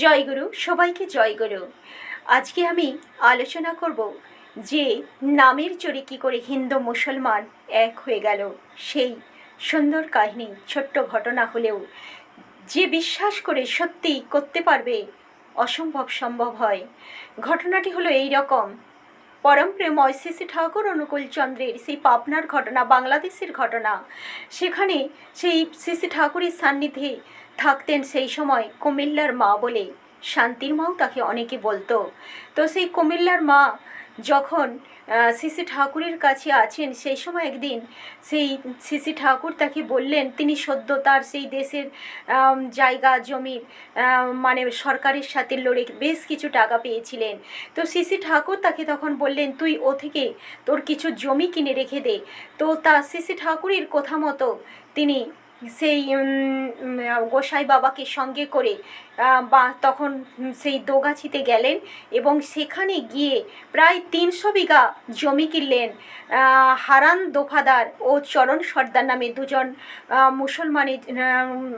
জয়গুরু, সবাইকে জয়গুরু। আজকে আমি আলোচনা করব যে নামের জোরে কী করে হিন্দু মুসলমান এক হয়ে গেল। সেই সুন্দর কাহিনী, ছোট্ট ঘটনা হলেও যে বিশ্বাস করে সত্যিই করতে পারবে, অসম্ভব সম্ভব হয়। ঘটনাটি হলো এই রকম। পরম প্রেময় শ্রী ঠাকুর অনুকূল চন্দ্রের সেই পাবনার ঘটনা, বাংলাদেশের ঘটনা। সেখানে সেই শ্রী ঠাকুরের সান্নিধ্যে থাকতেন সেই সময় কুমিল্লার মা বলে শান্তির মাও তাকে অনেকে বলতো। তো সেই কুমিল্লার মা যখন শ্রী ঠাকুরের কাছে আছেন, সেই সময় একদিন সেই শ্রী ঠাকুর তাকে বললেন, তিনি সদ্য তার সেই দেশের জায়গা জমির মানে সরকারের সাথে লড়ে বেশ কিছু টাকা পেয়েছিলেন। তো শ্রী ঠাকুর তাকে তখন বললেন, তুই ও থেকে তোর কিছু জমি কিনে রেখে দে। তো তা শ্রী ঠাকুরের কথা মতো তিনি সেই গোসাই বাবাকে সঙ্গে করে বা তখন সেই দোগাছিতে গেলেন এবং সেখানে গিয়ে প্রায় তিনশো বিঘা জমি কিনলেন হারান দোফাদার ও চরণ সর্দার নামে দুজন মুসলমানের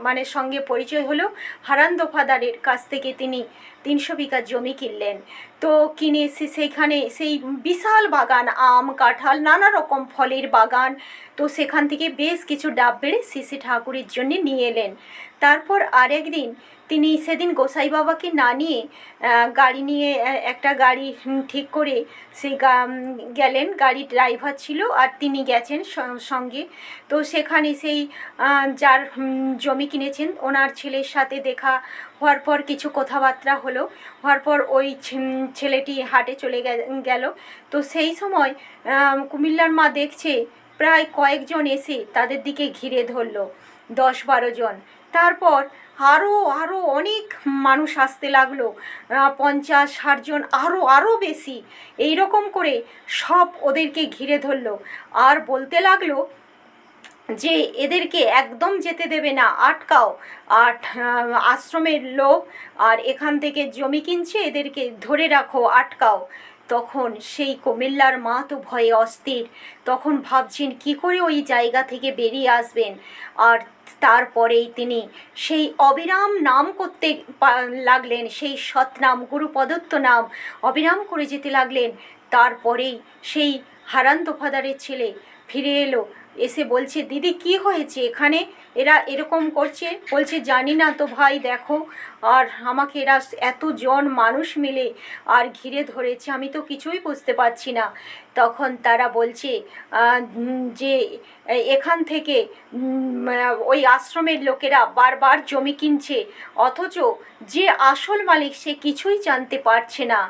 মানে সঙ্গে পরিচয় হলো। হারান দোফাদারের কাছ থেকে তিনি তিনশো বিঘা জমি কিনলেন। তো কিনে এসে সেইখানে, সেই বিশাল বাগান, আম, কাঁঠাল, নানা রকম ফলের বাগান। তো সেখান থেকে বেশ কিছু ডাব বেড়ে শিশি ঠাকুরের জন্য নিয়ে এলেন। তারপর আরেকদিন তিনি সেদিন গোসাই বাবাকে না নিয়ে গাড়ি নিয়ে একটা গাড়ি ঠিক করে সেই গেলেন। গাড়ির ড্রাইভার ছিল আর তিনি গেছেন সঙ্গে। তো সেখানে সেই যার জমি কিনেছেন, ওনার ছেলের সাথে দেখা হওয়ার পর কিছু কথাবার্তা হলো। হওয়ার পর ওই ছেলেটি হাটে চলে গেল। তো সেই সময় কুমিল্লার মা দেখছে, প্রায় কয়েকজন এসে তাদের দিকে ঘিরে ধরলো, দশ বারো জন। তারপর আরও আরও অনেক মানুষ আসতে লাগল। পঞ্চাশ ষাটজন আরও আরও বেশি। এই রকম করে সব ওদেরকে ঘিরে ধরলো। আর বলতে লাগল যে, এদেরকে একদম যেতে দেবে না, আটকাও। আট আশ্রমের লোক আর এখান থেকে জমি কিনছে, এদেরকে ধরে রাখো, আটকাও। তখন সেই কুমিল্লার মা তো ভয়ে অস্থির। তখন ভাবছেন, কি করে ওই জায়গা থেকে বেরিয়ে আসবেন? আর তারপরেই তিনি সেই অবিরাম নাম করতে লাগলেন, সেই সৎনাম গুরুপদত্ত নাম অবিরাম করে যেতে লাগলেন। তারপরেই সেই হারান ফাদারের ছেলে ফিরে এলো। এসে বলছে, দিদি, কি হয়েছে? এখানে এরা এরকম করছে? বলছে, জানি না তো ভাই, দেখো। আর আমাকে এরা এতজন মানুষ মিলে আর ঘিরে ধরেছে, আমি তো কিছুই বুঝতে পারছি না। তখন তারা বলছে যে এখান থেকে ওই আশ্রমের লোকেরা বারবার জমি কিনছে, অথচ যে আসল মালিক সে কিছুই জানতে পারছে না।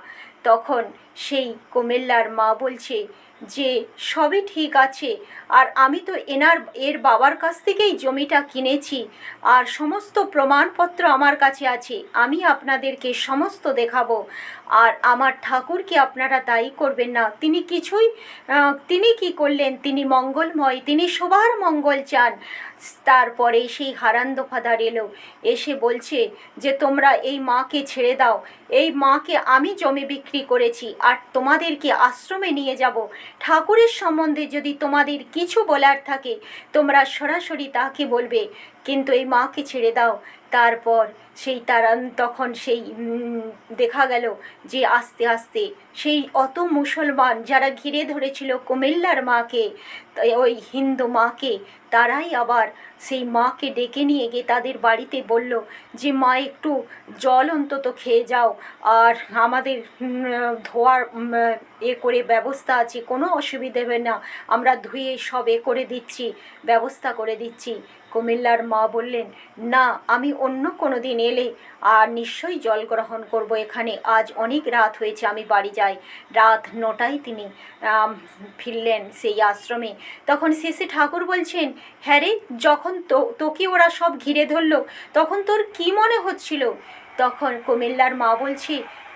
তখন সেই কুমিল্লার মা বলছে যে সবই ঠিক আছে, আর আমি তো এনার, এর বাবার কাছ থেকেই জমিটা কিনেছি, আর সমস্ত প্রমাণপত্র আমার কাছে আছে, আমি আপনাদেরকে সমস্ত দেখাবো। আর আমার ঠাকুরকে আপনারা দায়ী করবেন না। তিনি কিছুই তিনি কি করলেন? তিনি মঙ্গলময়, তিনি সবার মঙ্গল চান। তারপরে সেই হারান দফাদার এলো, এসে বলছে যে, তোমরা এই মাকে ছেড়ে দাও। এই মাকে আমি জমি বিক্রি করেছি, আর তোমাদেরকে আশ্রমে নিয়ে যাব। ঠাকুরের সম্বন্ধে যদি তোমাদের কিছু বলার থাকে, তোমরা সরাসরি তাকে বলবে। কিন্তু এই মাকে ছেড়ে দাও। তারপর সেই তারা তখন সেই দেখা গেল যে আস্তে আস্তে সেই অত মুসলমান যারা ঘিরে ধরেছিল কুমিল্লার মাকে ওই হিন্দু মাকে, তারাই আবার সেই মাকে ডেকে নিয়ে গিয়ে তাদের বাড়িতে বলল যে, মা, একটু জল অন্তত খেয়ে যাও। আর আমাদের ধোয়ার এ করে ব্যবস্থা আছে, কোনো অসুবিধে হবে না। আমরা ধুয়ে সব এ করে দিচ্ছি, ব্যবস্থা করে দিচ্ছি। কুমিল্লার মা বললেন, না, আমি অন্য কোনো দিন এলে আর নিশ্চয়ই জল গ্রহণ করব এখানে। আজ অনেক রাত হয়েছে, আমি বাড়ি যাই। রাত নটায় তিনি ফিরলেন সেই আশ্রমে। তখন শেষে ঠাকুর বলছেন হ্যাঁ রে, যখন তো, তোকে ওরা সব ঘিরে ধরলো, তখন তোর কি মনে হচ্ছিল? তখন কুমিল্লার মা বলছে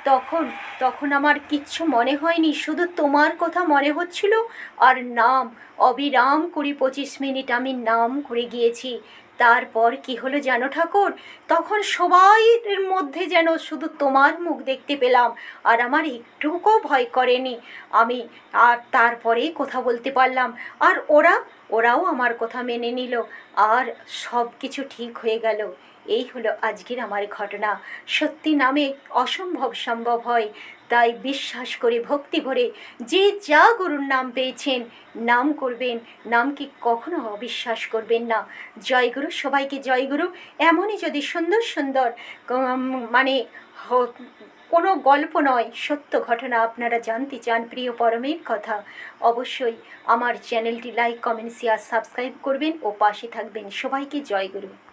তখন তখন আমার কিচ্ছু মনে হয়নি, শুধু তোমার কথা মনে হচ্ছিল। আর নাম, অবিরাম কুড়ি পঁচিশ মিনিট আমি নাম করে গিয়েছি। তারপর কি হলো জানো ঠাকুর? তখন সবাইয়ের মধ্যে যেন শুধু তোমার মুখ দেখতে পেলাম, আর আমার একটুকুও ভয় করেনি। আমি আর তারপরেই কথা বলতে পারলাম। আর ওরা ওরাও আমার কথা মেনে নিল। আর সব কিছু ঠিক হয়ে গেল। এই হলো আজকের আমার ঘটনা। সত্যি নামে অসম্ভব সম্ভব হয়। তাই বিশ্বাস করে, ভক্তি ভরে যে যা গুরুর নাম পেয়েছেন, নাম করবেন। নামকে কখনো অবিশ্বাস করবেন না। জয়গুরু সবাইকে জয়গুরু এমনই যদি সুন্দর সুন্দর মানে কোনো গল্প নয়, সত্য ঘটনা আপনারা জানতে চান প্রিয় পরমের কথা, অবশ্যই আমার চ্যানেলটি লাইক কমেন্ট শেয়ার সাবস্ক্রাইব করবেন ও পাশে থাকবেন। সবাইকে জয়গুরু